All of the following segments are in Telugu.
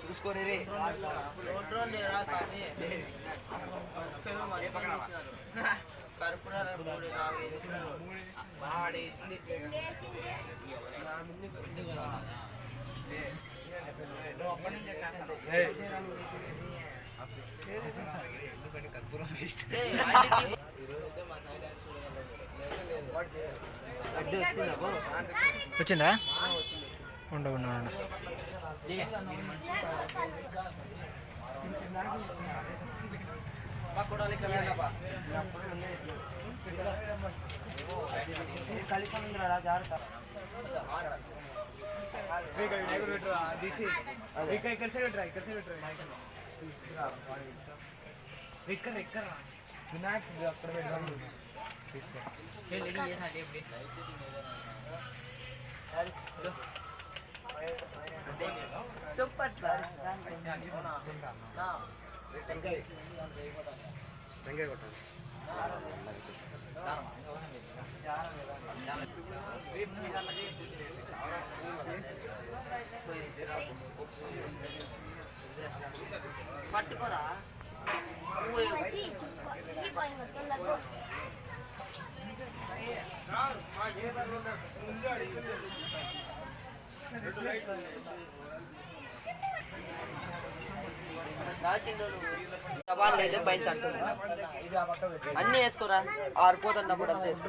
చూసుకోరే రే. కర్పూరాలు మూడు నాలుగు వాడేసింది ఎందుకంటే కర్పూరం వేస్ట్ వచ్చిందా? బాబు వచ్చిందా ఉండ ఉండ ఉండ పక్కడాలి కళ్యాణప్ప కలిసి ఉందిరా జాగ్రత్త ఇక్కడ ఇక్కడ వినాయకుడు అక్కడ పెడదాం చెప్పట్లా పట్టుకోరా. సవాళ్ళు అయితే బయట అంటున్నా అన్ని వేసుకోరా ఆరిపోతున్నప్పుడు అంతా వేసుకో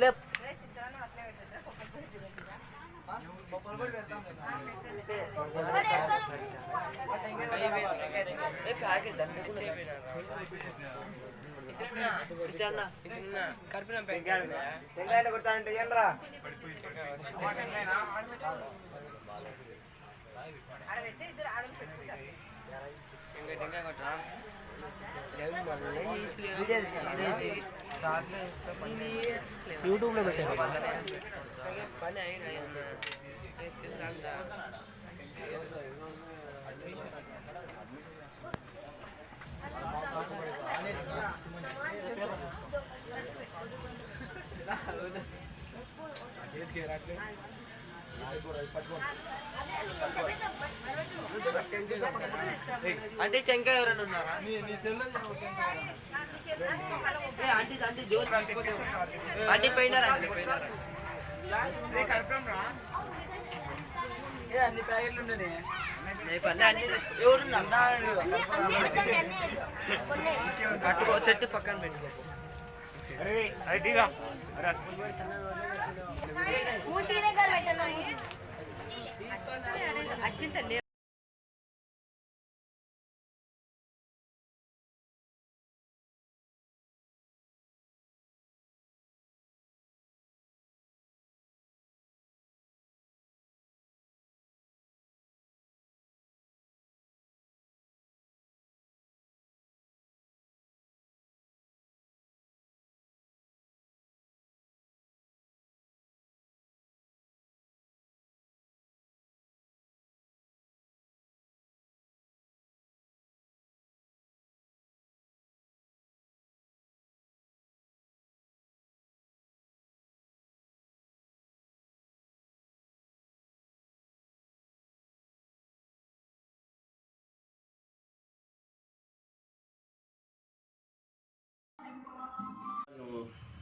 లేప్ వెంకాయ కొడతానంటే ఏంట్రా యూట్యూబ్లో పెట్టాను పని అయినా అంటే టెంకాయ ఎవరైనా ఉన్నారా? ఆంటీ జోరు తీసుకోతే ఆంటీ పోయినారా ఆంటీ పోయినారా? ఏ అన్ని ప్యాకెట్లు ఉండనే పల్లె అన్ని తెచ్చుకో. ఎవరు కట్టుకో చెట్టు పక్కన పెట్టుకో మూసి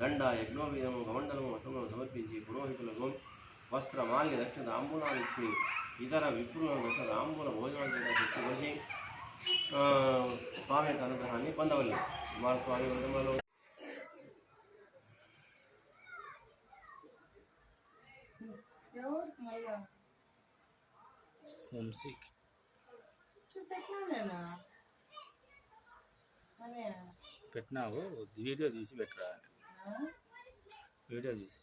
దండ యజ్ఞోపీతము గమండలము వసములను సమర్పించి పురోహితులకు వస్త్ర మాల్య దక్షిణ తాంబూలాలు ఇచ్చి ఇతర విప్రులను దక్షిణ తాంబూల భోజనాలు చేయడం తెచ్చుకొచ్చి స్వామి యొక్క అనుగ్రహాన్ని పొందవల్లి. మా స్వామి వృధములలో వంశీక్ పెట్టినావు వీడియో తీసి పెట్టరా వీడియో తీసి